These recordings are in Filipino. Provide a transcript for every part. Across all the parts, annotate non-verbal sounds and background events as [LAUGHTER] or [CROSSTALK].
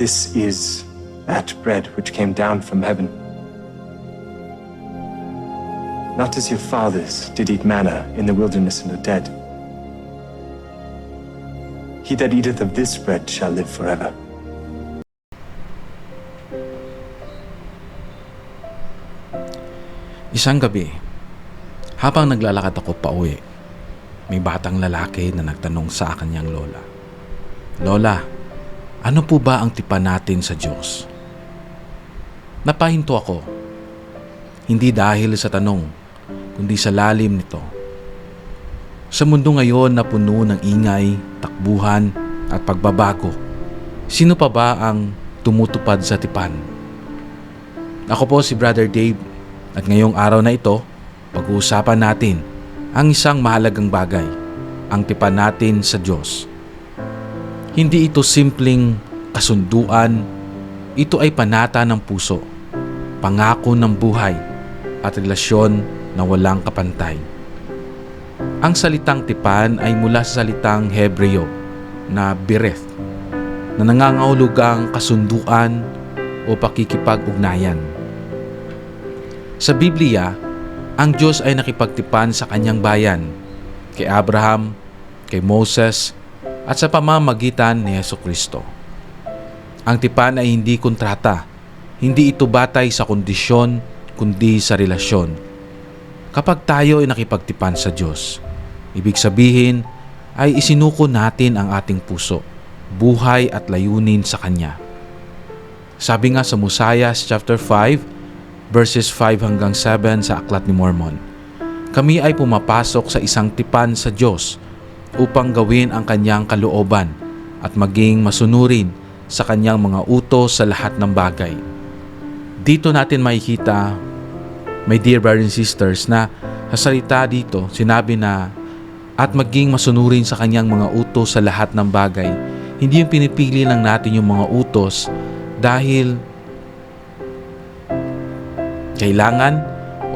This is that bread which came down from heaven. Not as your fathers did eat manna in the wilderness and are dead. He that eateth of this bread shall live forever. Isang gabi, habang naglalakad ako pa uwi, may batang lalaki na nagtanong sa kanyang lola. Lola, ano po ba ang tipan natin sa Diyos? Napahinto ako. Hindi dahil sa tanong, kundi sa lalim nito. Sa mundo ngayon na puno ng ingay, takbuhan at pagbabago, sino pa ba ang tumutupad sa tipan? Ako po si Brother Dave at ngayong araw na ito, pag-uusapan natin ang isang mahalagang bagay, ang tipan natin sa Diyos. Hindi ito simpleng kasunduan, ito ay panata ng puso, pangako ng buhay at relasyon na walang kapantay. Ang salitang tipan ay mula sa salitang Hebreo na bireth, na nangangahulugang kasunduan o pakikipag-ugnayan. Sa Biblia, ang Diyos ay nakipagtipan sa kanyang bayan, kay Abraham, kay Moses, at sa pamamagitan ni Yeso Kristo. Ang tipan ay hindi kontrata, hindi ito batay sa kondisyon, kundi sa relasyon. Kapag tayo ay nakipagtipan sa Diyos, ibig sabihin ay isinuko natin ang ating puso, buhay at layunin sa Kanya. Sabi nga sa Mosias chapter 5, verses 5 hanggang 7 sa Aklat ni Mormon. Kami ay pumapasok sa isang tipan sa Diyos upang gawin ang kanyang kalooban at maging masunurin sa kanyang mga utos sa lahat ng bagay. Dito natin makikita, my dear brothers and sisters, na sa salita dito, sinabi na at maging masunurin sa kanyang mga utos sa lahat ng bagay. Hindi yung pinipili lang natin yung mga utos dahil kailangan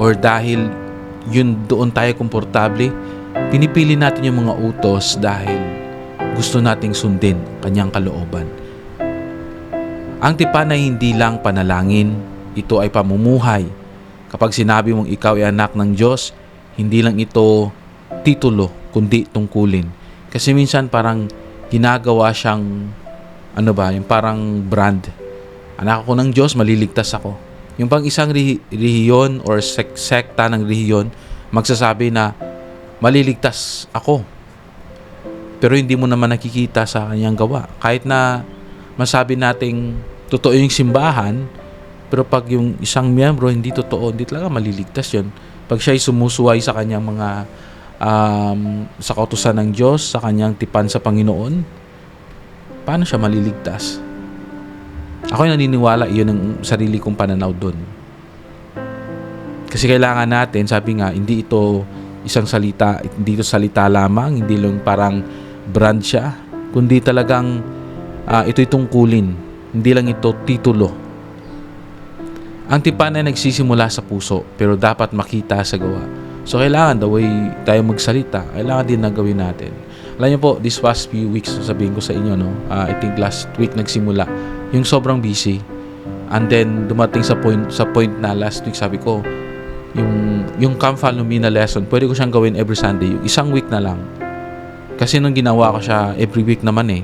or dahil yun doon tayo komportable, pinipili natin yung mga utos dahil gusto nating sundin kanyang kalooban. Ang tipan ay hindi lang panalangin, ito ay pamumuhay. Kapag sinabi mong ikaw ay anak ng Diyos, hindi lang ito titulo, kundi tungkulin. Kasi minsan parang ginagawa siyang, ano ba, yung parang brand. Anak ako ng Diyos, maliligtas ako. Yung pang isang rehi- rehiyon or sek- sekta ng rehiyon, magsasabi na maliligtas ako. Pero hindi mo naman nakikita sa kanyang gawa. Kahit na masabi nating totoo yung simbahan, pero pag yung isang miyembro hindi totoo, hindi talaga maliligtas yun. Pag siya ay sumusuway sa kanyang mga um, sa kautusan ng Diyos, sa kanyang tipan sa Panginoon, paano siya maliligtas? Ako yung naniniwala, yun ang sarili kong pananaw doon. Kasi kailangan natin, sabi nga, hindi ito isang salita, hindi ito salita lamang, hindi lang parang brand siya, kundi talagang uh, ito'y tungkulin. Hindi lang ito titulo. Ang tipan ay nagsisimula sa puso, pero dapat makita sa gawa. So, kailangan the way tayo magsalita, kailangan din na gawin natin. Alam niyo po, this past few weeks, sabihin ko sa inyo, no, uh, I think last week nagsimula, yung sobrang busy. And then, dumating sa point, sa point na last week, sabi ko, yung, yung Camp Lumina lesson, pwede ko siyang gawin every Sunday, yung isang week na lang. Kasi nung ginawa ko siya every week naman eh,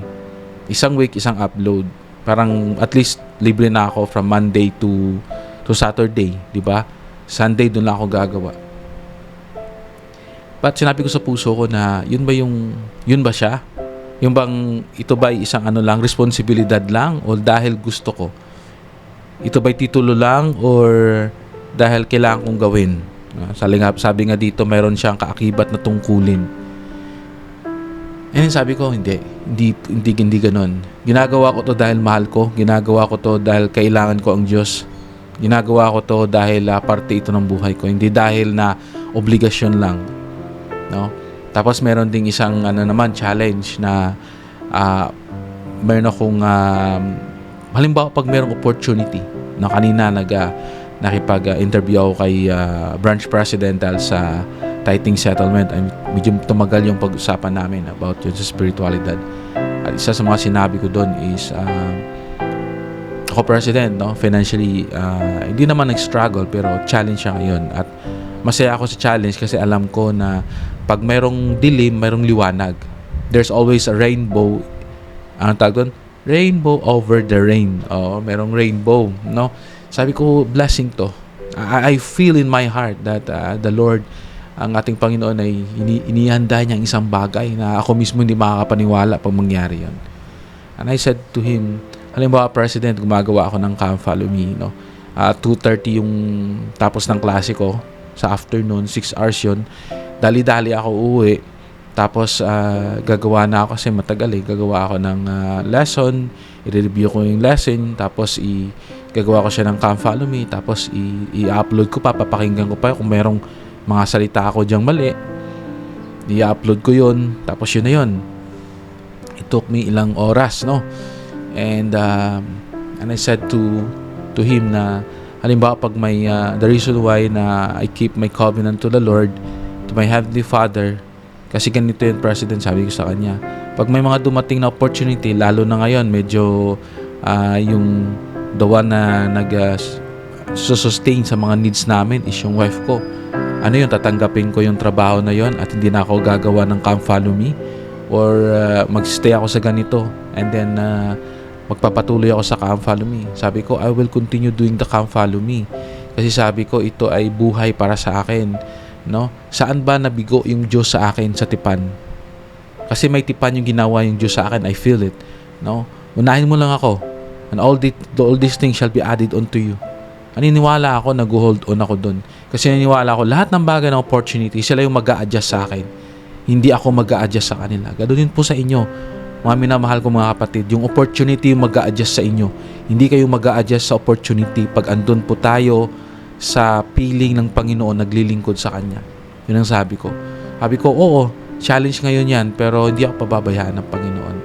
isang week, isang upload. Parang at least libre na ako from Monday to to Saturday, di ba? Sunday doon lang ako gagawa. But sinabi ko sa puso ko na yun ba yung yun ba siya? Yung bang ito ba isang ano lang responsibilidad lang o dahil gusto ko? Ito ba titulo lang or dahil kailangan kong gawin? Uh, sabi, nga, sabi nga dito mayroon siyang kaakibat na tungkulin. And then sabi ko, hindi. Hindi, hindi, hindi ganun. Ginagawa ko to dahil mahal ko. Ginagawa ko to dahil kailangan ko ang Diyos. Ginagawa ko to dahil uh, parte ito ng buhay ko. Hindi dahil na obligasyon lang. No? Tapos meron ding isang ano naman challenge na uh, meron akong uh, halimbawa pag merong opportunity na kanina nag uh, nakipag-interview ako kay uh, branch presidential sa tithing settlement ay medyo tumagal yung pag-usapan namin about yun sa spiritualidad. At isa sa mga sinabi ko doon is uh, ako president, no? Financially, ah, hindi naman nag-struggle pero challenge siya ngayon. At masaya ako sa challenge kasi alam ko na pag mayroong dilim, mayroong liwanag. There's always a rainbow. Ang tawag doon? Rainbow over the rain. Oo, merong rainbow, no? Sabi ko, blessing to. I, feel in my heart that ah, the Lord, ang ating Panginoon ay ini, inihanda niya ang isang bagay na ako mismo hindi makakapaniwala pag mangyari yon. And I said to him, halimbawa, President, gumagawa ako ng Come Follow Me, no? Ah, 2.30 yung tapos ng klase ko sa afternoon, 6 hours yun. Dali-dali ako uuwi. Tapos, ah, gagawa na ako kasi matagal eh. Gagawa ako ng ah, lesson, i-review ko yung lesson, tapos i gagawa ko siya ng Come Follow Me, tapos i- i-upload ko pa, papakinggan ko pa kung merong mga salita ako diyang mali. I-upload ko yun, tapos yun na yun. It took me ilang oras, no? And um, and I said to to him na halimbawa pag may uh, the reason why na I keep my covenant to the Lord to my heavenly Father kasi ganito yung president sabi ko sa kanya pag may mga dumating na opportunity lalo na ngayon medyo uh, yung the one na nag uh, sustain sa mga needs namin is yung wife ko ano yun tatanggapin ko yung trabaho na yon at hindi na ako gagawa ng come follow me or uh, magstay ako sa ganito and then uh, magpapatuloy ako sa Come Follow Me. Sabi ko, I will continue doing the Come Follow Me. Kasi sabi ko, ito ay buhay para sa akin. No? Saan ba nabigo yung Diyos sa akin sa tipan? Kasi may tipan yung ginawa yung Diyos sa akin. I feel it. No? Unahin mo lang ako. And all, the, all these things shall be added unto you. Naniniwala ako, nag-hold on ako doon. Kasi naniniwala ako, lahat ng bagay ng opportunity, sila yung mag adjust sa akin. Hindi ako mag adjust sa kanila. Ganoon din po sa inyo mga minamahal ko mga kapatid, yung opportunity yung mag adjust sa inyo. Hindi kayo mag adjust sa opportunity pag andun po tayo sa piling ng Panginoon naglilingkod sa Kanya. Yun ang sabi ko. Sabi ko, oo, challenge ngayon yan, pero hindi ako pababayaan ng Panginoon.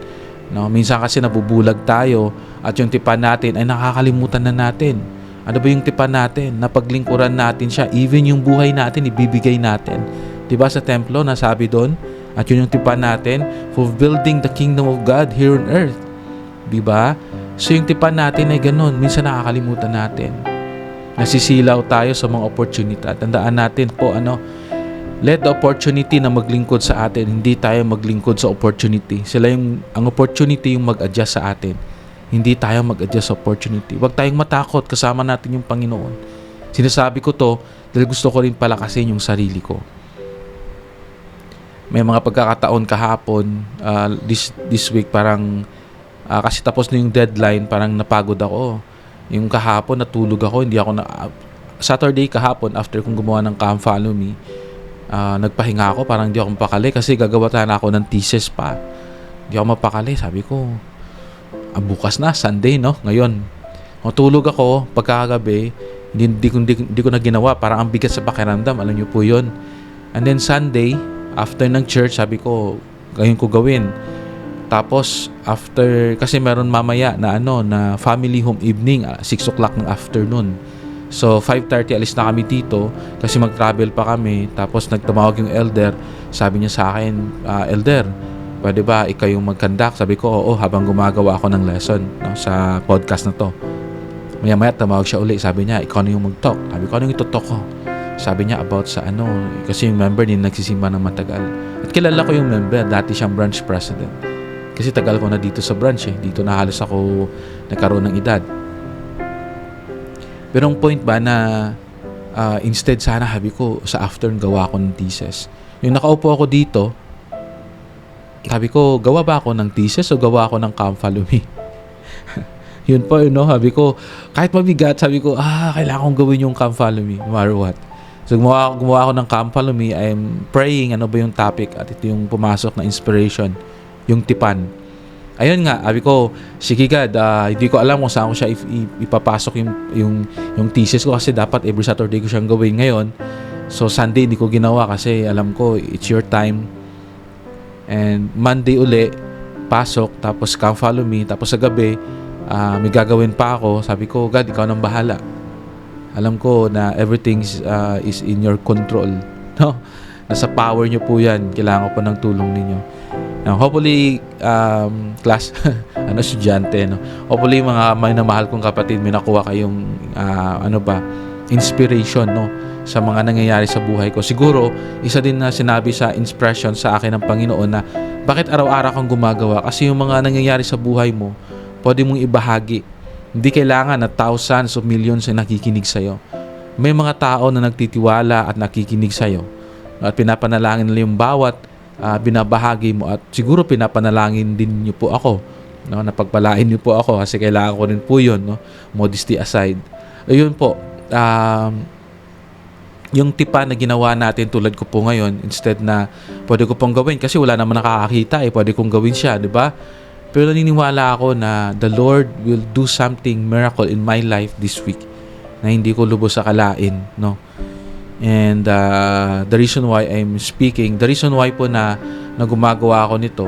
No, minsan kasi nabubulag tayo at yung tipan natin ay nakakalimutan na natin. Ano ba yung tipan natin? Napaglingkuran natin siya. Even yung buhay natin, ibibigay natin. 'Di ba sa templo, nasabi doon, at yun yung tipan natin for building the kingdom of God here on earth. Di ba? So yung tipan natin ay ganun. Minsan nakakalimutan natin. Nasisilaw tayo sa mga opportunity. At tandaan natin po, ano, let the opportunity na maglingkod sa atin, hindi tayo maglingkod sa opportunity. Sila yung, ang opportunity yung mag-adjust sa atin. Hindi tayo mag-adjust sa opportunity. Huwag tayong matakot, kasama natin yung Panginoon. Sinasabi ko to dahil gusto ko rin palakasin yung sarili ko may mga pagkakataon kahapon uh, this this week parang uh, kasi tapos na yung deadline parang napagod ako yung kahapon natulog ako hindi ako na uh, Saturday kahapon after kong gumawa ng Come Follow Me uh, nagpahinga ako parang hindi ako mapakali kasi gagawa na ako ng thesis pa hindi ako mapakali sabi ko ah, bukas na Sunday no ngayon matulog ako pagkagabi hindi, hindi, hindi, hindi ko na ginawa parang ang bigat sa pakiramdam alam niyo po yun and then Sunday after ng church, sabi ko, ngayon ko gawin. Tapos, after, kasi meron mamaya na ano, na family home evening, 6 ah, o'clock ng afternoon. So, 5.30 alis na kami dito kasi mag-travel pa kami. Tapos, nagtumawag yung elder. Sabi niya sa akin, uh, Elder, pwede ba ikaw yung mag-conduct? Sabi ko, oo, habang gumagawa ako ng lesson no, sa podcast na to. Maya-maya, tumawag siya uli. Sabi niya, ikaw na yung mag-talk. Sabi ko, ano yung tutok ko? Sabi niya about sa ano, kasi yung member din nagsisimba ng matagal. At kilala ko yung member, dati siyang branch president. Kasi tagal ko na dito sa branch eh. Dito na halos ako nagkaroon ng edad. Pero ang point ba na uh, instead sana habi ko sa afternoon gawa ko ng thesis. Yung nakaupo ako dito, sabi ko, gawa ba ako ng thesis o gawa ako ng Me? [LAUGHS] yun po, you know, sabi ko, kahit mabigat, sabi ko, ah, kailangan kong gawin yung Me, no matter what. So gumawa, gumawa ako ng Me. I'm praying ano ba yung topic at ito yung pumasok na inspiration, yung tipan. Ayun nga, sabi ko, sige God, uh, hindi ko alam kung saan ko siya ipapasok yung, yung, yung thesis ko kasi dapat every Saturday ko siyang gawin ngayon. So Sunday hindi ko ginawa kasi alam ko it's your time. And Monday uli, pasok, tapos come follow me, tapos sa gabi, uh, may gagawin pa ako. Sabi ko, God, ikaw nang bahala alam ko na everything uh, is in your control. [LAUGHS] No? Nasa power nyo po yan. Kailangan ko po ng tulong ninyo. Now, hopefully, um, class, [LAUGHS] ano, estudyante, no? Hopefully, mga may namahal kong kapatid, may nakuha kayong, ah, ano ba, inspiration, no? Sa mga nangyayari sa buhay ko. Siguro, isa din na sinabi sa inspiration sa akin ng Panginoon na bakit araw-araw kang gumagawa? Kasi yung mga nangyayari sa buhay mo, pwede mong ibahagi. Hindi kailangan na thousands of millions na nakikinig sa'yo. May mga tao na nagtitiwala at nakikinig sa'yo. At pinapanalangin nila yung bawat ah, binabahagi mo. At siguro pinapanalangin din niyo po ako no? Napagpalain niyo po ako kasi kailangan ko rin po yun no? Modesty aside. Ayun po um, yung tipa na ginawa natin tulad ko po ngayon instead na pwede ko pong gawin kasi wala naman nakakakita eh pwede kong gawin siya di ba? Pero naniniwala ako na the Lord will do something miracle in my life this week na hindi ko lubos sa kalain no And uh, the reason why I'm speaking, the reason why po na, na gumagawa ako nito,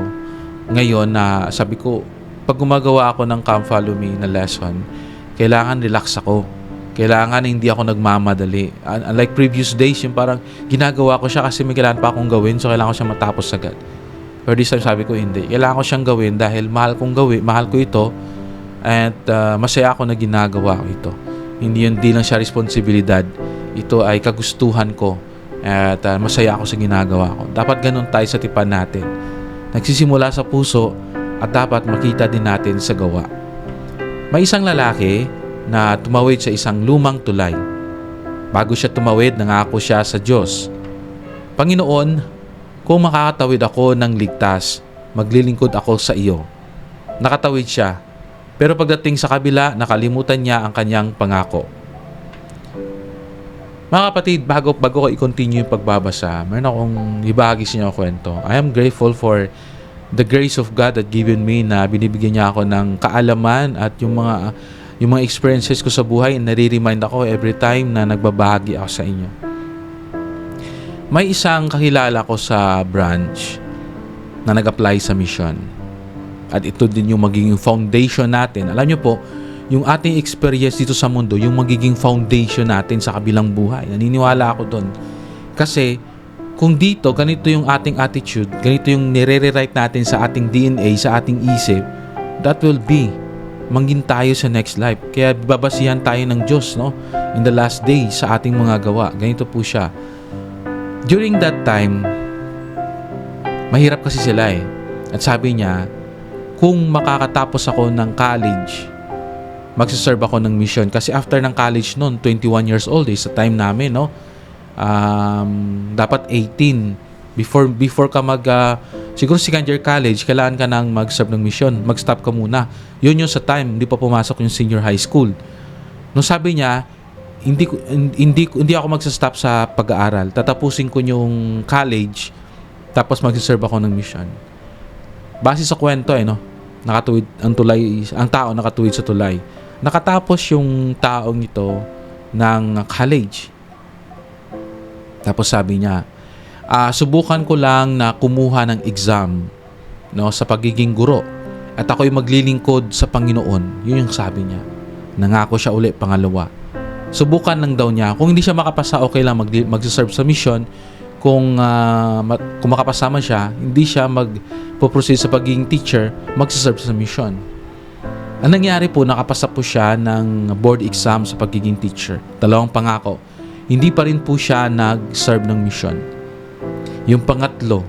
ngayon na sabi ko, pag gumagawa ako ng Come Follow Me na lesson, kailangan relax ako. Kailangan hindi ako nagmamadali. Un- Unlike previous days, yung parang ginagawa ko siya kasi may kailangan pa akong gawin, so kailangan ko siya matapos agad. Pero this time sabi ko, hindi. Kailangan ko siyang gawin dahil mahal kong gawin, mahal ko ito, at uh, masaya ako na ginagawa ko ito. Hindi yun, di lang siya responsibilidad ito ay kagustuhan ko at uh, masaya ako sa ginagawa ko. Dapat ganun tayo sa tipan natin. Nagsisimula sa puso at dapat makita din natin sa gawa. May isang lalaki na tumawid sa isang lumang tulay. Bago siya tumawid, nangako siya sa Diyos. Panginoon, kung makakatawid ako ng ligtas, maglilingkod ako sa iyo. Nakatawid siya. Pero pagdating sa kabila, nakalimutan niya ang kanyang pangako. Mga kapatid, bago, bago ko i-continue yung pagbabasa, meron akong ibahagi sa inyo kwento. I am grateful for the grace of God that given me na binibigyan niya ako ng kaalaman at yung mga yung mga experiences ko sa buhay, nare-remind ako every time na nagbabahagi ako sa inyo. May isang kakilala ko sa branch na nag-apply sa mission. At ito din yung magiging foundation natin. Alam niyo po, yung ating experience dito sa mundo, yung magiging foundation natin sa kabilang buhay. Naniniwala ako doon. Kasi, kung dito, ganito yung ating attitude, ganito yung nire-rewrite natin sa ating DNA, sa ating isip, that will be manggin tayo sa next life. Kaya babasihan tayo ng Diyos, no? In the last day, sa ating mga gawa. Ganito po siya. During that time, mahirap kasi sila eh. At sabi niya, kung makakatapos ako ng college, magsiserve ako ng mission. Kasi after ng college noon, 21 years old eh, sa time namin, no? Um, dapat 18. Before, before ka mag, uh, siguro second year college, kailangan ka nang mag-serve ng mission. Mag-stop ka muna. Yun yung sa time, hindi pa pumasok yung senior high school. Nung sabi niya, hindi hindi hindi ako magsa-stop sa pag-aaral. Tatapusin ko yung college tapos magsiserve ako ng mission. Base sa kwento eh no. Nakatuwid ang tulay ang tao nakatuwid sa tulay. Nakatapos yung taong ito ng college. Tapos sabi niya, ah, subukan ko lang na kumuha ng exam no sa pagiging guro at ako'y maglilingkod sa Panginoon. Yun yung sabi niya. Nangako siya uli pangalawa. Subukan lang daw niya. Kung hindi siya makapasa, okay lang mag magsiserve sa mission. Kung, ma- kung makapasa man siya, hindi siya mag-proceed sa pagiging teacher, magsiserve sa mission. Ang nangyari po, nakapasa po siya ng board exam sa pagiging teacher. Dalawang pangako. Hindi pa rin po siya nag-serve ng mission. Yung pangatlo,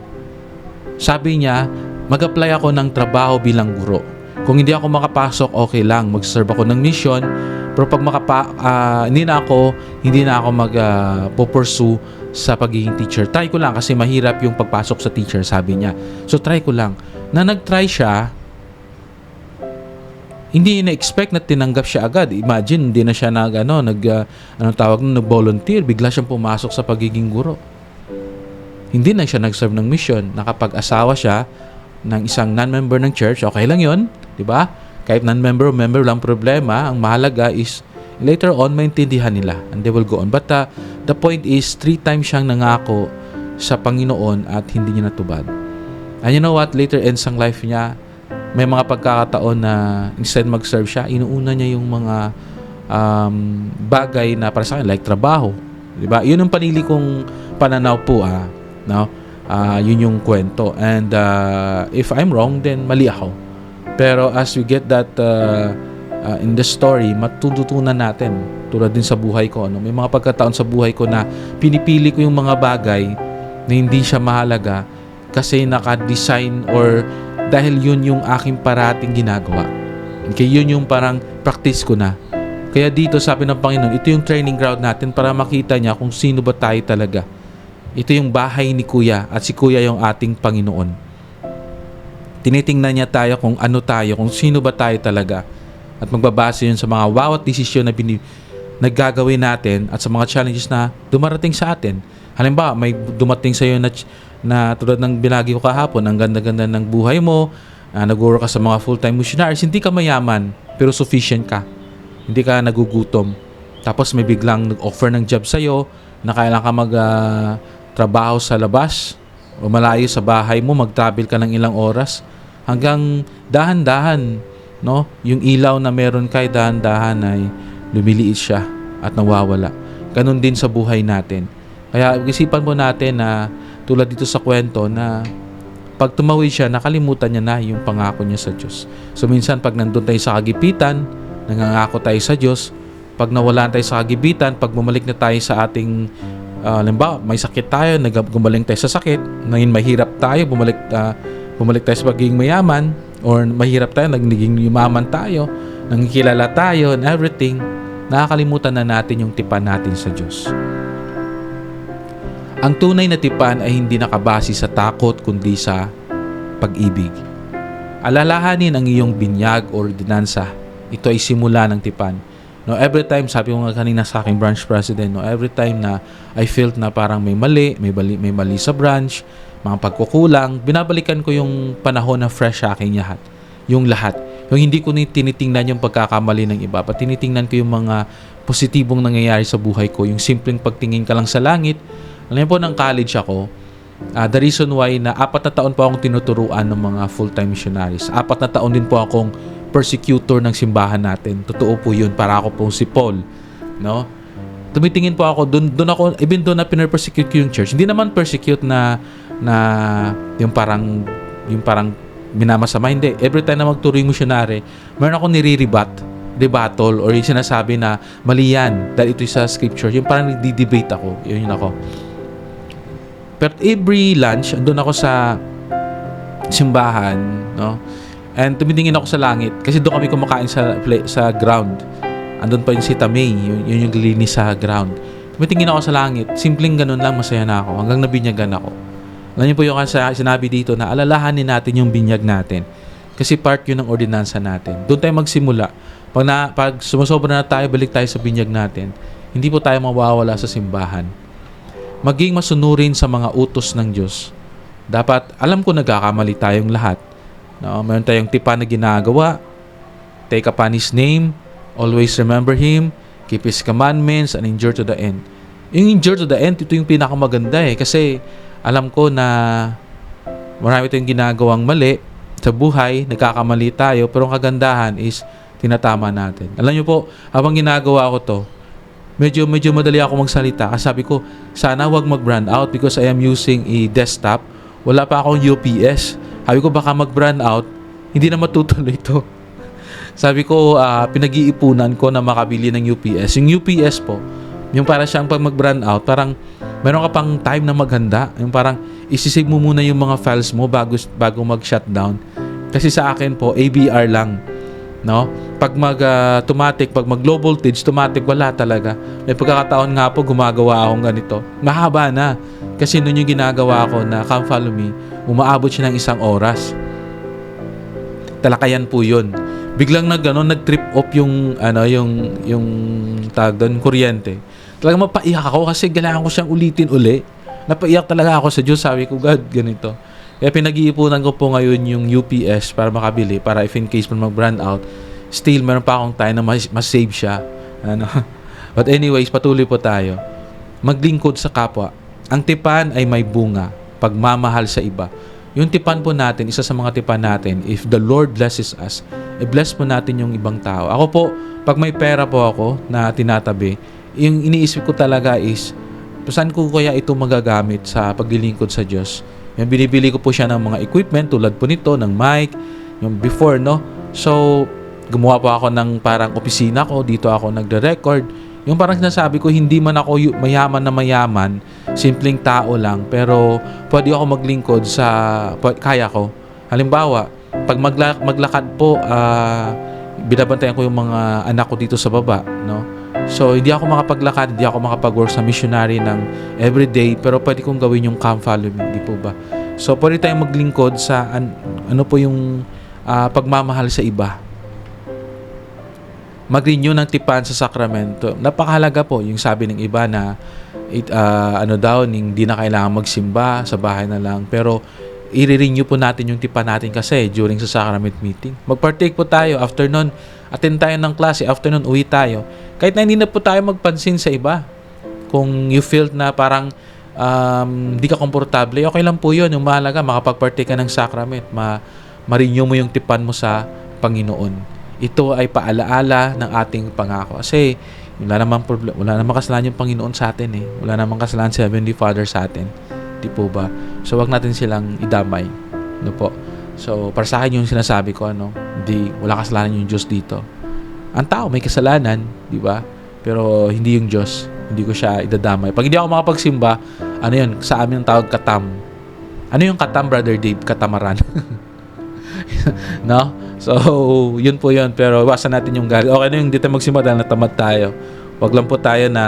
sabi niya, mag-apply ako ng trabaho bilang guro. Kung hindi ako makapasok, okay lang, mag-serve ako ng mission. Pero pag makapa, ah, hindi na ako, hindi na ako mag-pursue sa pagiging teacher. Try ko lang kasi mahirap yung pagpasok sa teacher, sabi niya. So try ko lang. Na nag-try siya, hindi na-expect na tinanggap siya agad. Imagine, hindi na siya nag, ano, nag, ah, anong tawag nun, nag-volunteer. Bigla siyang pumasok sa pagiging guro. Hindi na siya nag-serve ng mission. Nakapag-asawa siya ng isang non-member ng church, okay lang yon di ba? Kahit non-member o member lang problema, ang mahalaga is later on maintindihan nila and they will go on. But uh, the point is, three times siyang nangako sa Panginoon at hindi niya natubad. And you know what? Later ends ang life niya, may mga pagkakataon na instead mag-serve siya, inuuna niya yung mga um, bagay na para sa akin, like trabaho. Di ba? Yun ang panili kong pananaw po ah, No? Ah, yun yung kwento. And ah, if I'm wrong, then mali ako. Pero as we get that uh, uh, in the story, matututunan natin tulad din sa buhay ko. Ano? May mga pagkataon sa buhay ko na pinipili ko yung mga bagay na hindi siya mahalaga kasi naka-design or dahil yun yung aking parating ginagawa. Okay, yun yung parang practice ko na. Kaya dito sabi ng Panginoon, ito yung training ground natin para makita niya kung sino ba tayo talaga. Ito yung bahay ni Kuya at si Kuya yung ating Panginoon. Tinitingnan niya tayo kung ano tayo, kung sino ba tayo talaga. At magbabase yun sa mga bawat desisyon na bini, naggagawin natin at sa mga challenges na dumarating sa atin. Halimbawa, may dumating sa iyo na, na tulad ng binagi ko kahapon, ang ganda-ganda ng buhay mo, uh, nag-work ka sa mga full-time missionaries, hindi ka mayaman, pero sufficient ka. Hindi ka nagugutom. Tapos may biglang nag-offer ng job sa'yo na kailangan ka mag ah, trabaho sa labas o malayo sa bahay mo, mag-travel ka ng ilang oras hanggang dahan-dahan, no? Yung ilaw na meron kay dahan-dahan ay lumiliit siya at nawawala. Ganon din sa buhay natin. Kaya isipan mo natin na tulad dito sa kwento na pag tumawid siya, nakalimutan niya na yung pangako niya sa Diyos. So minsan pag nandun tayo sa kagipitan, nangangako tayo sa Diyos, pag nawalan tayo sa kagipitan, pag bumalik na tayo sa ating uh, limbawa, may sakit tayo, nag- gumaling tayo sa sakit, ngayon mahirap tayo, bumalik, ah, bumalik tayo sa pagiging mayaman, or mahirap tayo, nagiging yumaman tayo, nangikilala tayo, and everything, nakakalimutan na natin yung tipan natin sa Diyos. Ang tunay na tipan ay hindi nakabase sa takot kundi sa pag-ibig. Alalahanin ang iyong binyag o ordinansa. Ito ay simula ng tipan. No, every time, sabi ko nga kanina sa aking branch president, no, every time na I felt na parang may mali, may mali, may mali sa branch, mga pagkukulang, binabalikan ko yung panahon na fresh sa akin lahat. Yung lahat. Yung hindi ko ni tinitingnan yung pagkakamali ng iba, pa tinitingnan ko yung mga positibong nangyayari sa buhay ko. Yung simpleng pagtingin ka lang sa langit. Alam po, ng college ako, Ah, the reason why na apat na taon po akong tinuturuan ng mga full-time missionaries. Apat na taon din po akong persecutor ng simbahan natin. Totoo po yun. Para ako po si Paul. No? Tumitingin po ako, doon doon ako, even doon na pinerpersecute ko yung church. Hindi naman persecute na, na yung parang, yung parang minamasama. Hindi. Every time na magturo yung missionary, meron ako nire-rebat rebuttal or yung sinasabi na mali yan dahil ito sa scripture. Yung parang nagdi-debate ako. Yun yun ako. Pero every lunch, andun ako sa simbahan, no? And tumitingin ako sa langit kasi doon kami kumakain sa sa ground. Andun pa yung si Tamay, yun, yun yung linis sa ground. Tumitingin ako sa langit, simpleng ganun lang, masaya na ako hanggang nabinyagan ako. Alam niyo po yung sinabi dito na alalahanin natin yung binyag natin. Kasi part yun ng ordinansa natin. Doon tayo magsimula. Pag, na, pag sumusobra na tayo, balik tayo sa binyag natin. Hindi po tayo mawawala sa simbahan maging masunurin sa mga utos ng Diyos. Dapat, alam ko nagkakamali tayong lahat. No, meron tayong tipa na ginagawa. Take upon His name. Always remember Him. Keep His commandments and endure to the end. Yung endure to the end, ito yung pinakamaganda eh. Kasi alam ko na marami tayong ginagawang mali sa buhay, nagkakamali tayo, pero ang kagandahan is tinatama natin. Alam niyo po, habang ginagawa ko to, medyo medyo madali ako magsalita. Kasi sabi ko, sana wag mag-brand out because I am using a desktop. Wala pa akong UPS. Sabi ko baka mag-brand out, hindi na matutuloy ito. [LAUGHS] Sabi ko, ah, pinag-iipunan ko na makabili ng UPS. Yung UPS po, yung para siyang pag mag-brand out, parang meron ka pang time na maghanda. Yung parang isisave mo muna yung mga files mo bago, bago mag-shutdown. Kasi sa akin po, ABR lang no? Pag mag ah, automatic, pag mag low voltage, automatic wala talaga. May pagkakataon nga po gumagawa akong ganito. Mahaba na. Kasi noon yung ginagawa ko na Come Follow Me, umaabot siya ng isang oras. Talakayan po 'yun. Biglang nag ano, nag-trip off yung ano yung yung tag doon kuryente. Talagang mapaiyak ako kasi kailangan ko siyang ulitin uli. Napaiyak talaga ako sa Diyos. Sabi ko, God, ganito. Kaya pinag-iipunan ko po ngayon yung UPS para makabili para if in case man mag-brand out, still meron pa akong time na mas- mas-save siya. Ano? [LAUGHS] But anyways, patuloy po tayo. Maglingkod sa kapwa. Ang tipan ay may bunga, pagmamahal sa iba. Yung tipan po natin, isa sa mga tipan natin, if the Lord blesses us, i-bless po natin yung ibang tao. Ako po, pag may pera po ako na tinatabi, yung iniisip ko talaga is, saan ko kaya ito magagamit sa paglilingkod sa Diyos? Yung binibili ko po siya ng mga equipment tulad po nito, ng mic, yung before, no? So, gumawa pa ako ng parang opisina ko, dito ako nagre-record. Yung parang sinasabi ko, hindi man ako mayaman na mayaman, simpleng tao lang, pero pwede ako maglingkod sa, kaya ko. Halimbawa, pag magla- maglakad po, ah, binabantayan ko yung mga anak ko dito sa baba, no? So, hindi ako makapaglakad, hindi ako makapag-work sa missionary ng everyday, pero pwede kong gawin yung come follow me, di po ba? So, pwede tayong maglingkod sa an- ano po yung ah, pagmamahal sa iba. Mag-renew ng tipan sa sakramento. Napakahalaga po yung sabi ng iba na it, ah, ano daw, hindi na kailangan magsimba, sa bahay na lang. Pero i-renew po natin yung tipan natin kasi during sa sacrament meeting. Mag-partake po tayo. After nun, attend tayo ng klase. After nun, uwi tayo. Kahit na hindi na po tayo magpansin sa iba. Kung you feel na parang um, di ka komportable, okay lang po yun. Yung mahalaga, makapag-partake ka ng sacrament. Ma ma-renew mo yung tipan mo sa Panginoon. Ito ay paalaala ng ating pangako. Kasi wala namang problem, wala namang kasalanan yung Panginoon sa atin eh. Wala namang kasalanan si Heavenly Father sa atin. Di po ba? So wag natin silang idamay. No po. So para sa akin yung sinasabi ko ano, hindi wala kasalanan yung Diyos dito. Ang tao may kasalanan, di ba? Pero hindi yung Diyos. Hindi ko siya idadamay. Pag hindi ako makapagsimba, ano yun, sa amin ang tawag katam. Ano yung katam, Brother Dave? Katamaran. [LAUGHS] [LAUGHS] no? So, yun po yun. Pero iwasan natin yung galit. Okay na yung tayo magsimba dahil natamad tayo. Huwag lang po tayo na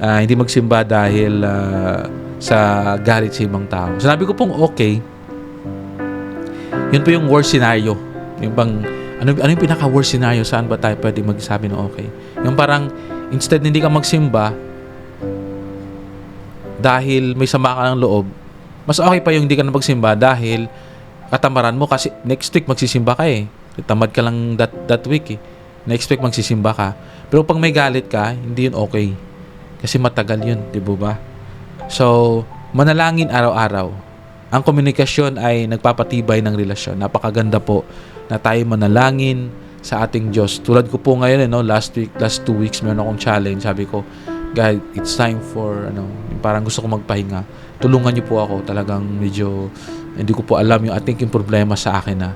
ah, hindi magsimba dahil ah, sa galit sa ibang tao. Sinabi ko pong okay. Yun po yung worst scenario. Yung bang, ano, ano yung pinaka-worst scenario? Saan ba tayo pwede magsabi ng okay? Yung parang, instead hindi ka magsimba, dahil may sama ka ng loob, mas okay pa yung hindi ka na magsimba dahil katamaran mo kasi next week magsisimba ka eh. Tamad ka lang that, that week eh. Next week magsisimba ka. Pero pag may galit ka, hindi yun okay. Kasi matagal yun, di ba? So, manalangin araw-araw. Ang komunikasyon ay nagpapatibay ng relasyon. Napakaganda po na tayo manalangin sa ating Diyos. Tulad ko po ngayon, eh, no, last week, last two weeks, meron akong challenge. Sabi ko, God, it's time for, ano, parang gusto ko magpahinga. Tulungan niyo po ako. Talagang medyo, hindi ko po alam yung, I think yung problema sa akin na,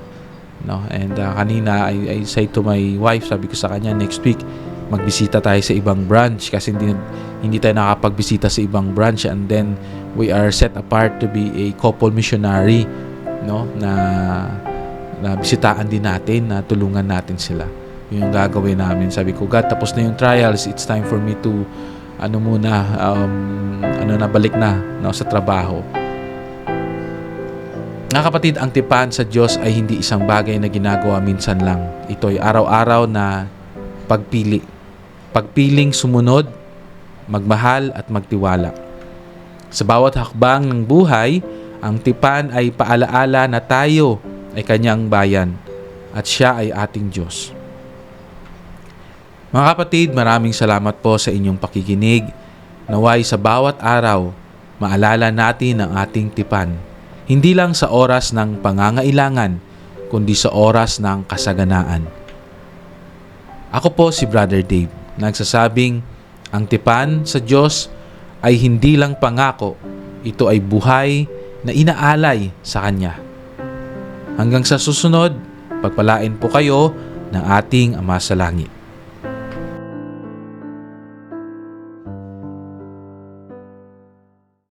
no, and uh, kanina, I, I say to my wife, sabi ko sa kanya, next week, magbisita tayo sa ibang branch kasi hindi hindi tayo nakapagbisita sa ibang branch. And then we are set apart to be a couple missionary no? Na na bisitaan din natin na tulungan natin sila. Yun yung gagawin namin. Sabi ko God tapos na yung trials. It's time for me to ano muna um, ano na balik na no, sa trabaho nga kapatid, ang tipan sa Diyos ay hindi isang bagay na ginagawa minsan lang. Ito ay araw-araw na pagpili. Pagpiling sumunod, magmahal at magtiwala. Sa bawat hakbang ng buhay, ang tipan ay paalaala na tayo ay kanyang bayan at siya ay ating Diyos. Mga kapatid, maraming salamat po sa inyong pakikinig. Naway sa bawat araw, maalala natin ang ating tipan. Hindi lang sa oras ng pangangailangan, kundi sa oras ng kasaganaan. Ako po si Brother Dave, nagsasabing ang tipan sa Diyos ay hindi lang pangako, ito ay buhay na inaalay sa Kanya. Hanggang sa susunod, pagpalain po kayo ng ating Ama sa Langit.